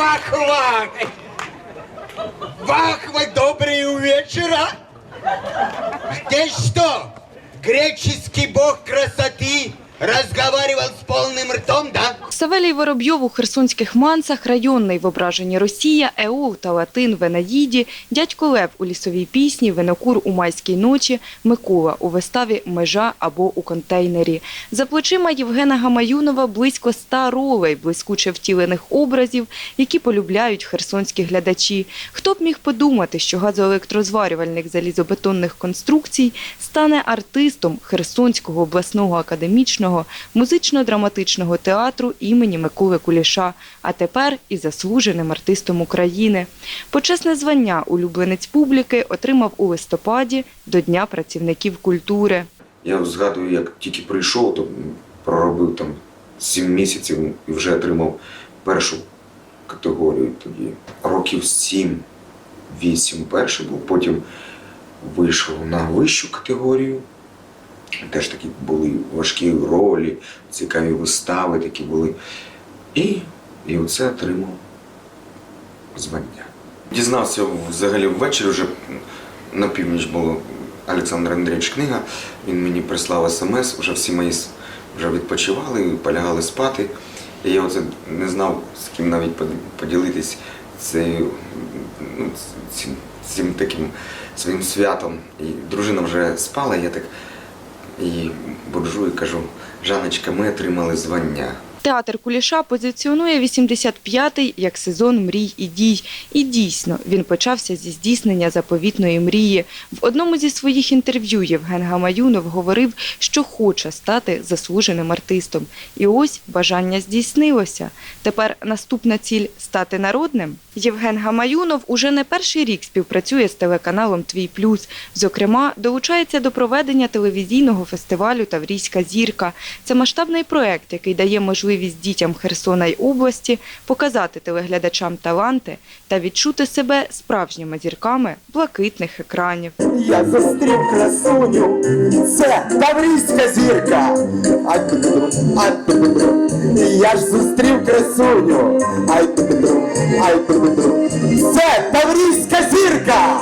Вах-вах! Вах-вах, добрый вечер, а? Ты что, греческий бог красоты разговаривал с полным ртом, да? Савелій Воробйов у херсонських мансах, районний в ображенні Росія, Еол та Латин в Енаїді, дядько Лев у лісовій пісні, Винокур у майській ночі, Микола у виставі Межа або у контейнері. За плечима Євгена Гамаюнова близько ста ролей, блискуче втілених образів, які полюбляють херсонські глядачі. Хто б міг подумати, що газоелектрозварювальник залізобетонних конструкцій стане артистом Херсонського обласного академічного музично-драматичного театру імені Миколи Куліша, а тепер і заслуженим артистом України. Почесне звання улюбленець публіки отримав у листопаді до Дня працівників культури. Я згадую, як тільки прийшов, то проробив там 7 місяців і вже отримав першу категорію тоді. Років 7-8 перший був, потім вийшов на вищу категорію. Теж такі були важкі ролі, цікаві вистави такі були. І, і оце отримав звання. Дізнався взагалі ввечері вже на північ було Олександр Андрійович книга. Він мені прислав смс, вже всі мої вже відпочивали, полягали спати. І я оце не знав, з ким навіть поділитись цією, ну, цим, цим таким своїм святом. І дружина вже спала, я так і буржу і кажу, Жаночка, ми отримали звання. Театр Куліша позиціонує 85-й як сезон мрій і дій. І дійсно, він почався зі здійснення заповітної мрії. В одному зі своїх інтерв'ю Євген Гамаюнов говорив, що хоче стати заслуженим артистом. І ось бажання здійснилося. Тепер наступна ціль – стати народним. Євген Гамаюнов уже не перший рік співпрацює з телеканалом «Твій плюс». Зокрема, долучається до проведення телевізійного фестивалю «Таврійська зірка». Це масштабний проект, який дає можливість дітям Херсона й області показати телеглядачам таланти та відчути себе справжніми зірками блакитних екранів. Я зустрів красуню, це Таврійська зірка. Я ж зустрів красуню. Ай ту-ду-ду, ай ту-ду-ду. Це Таврійська зірка.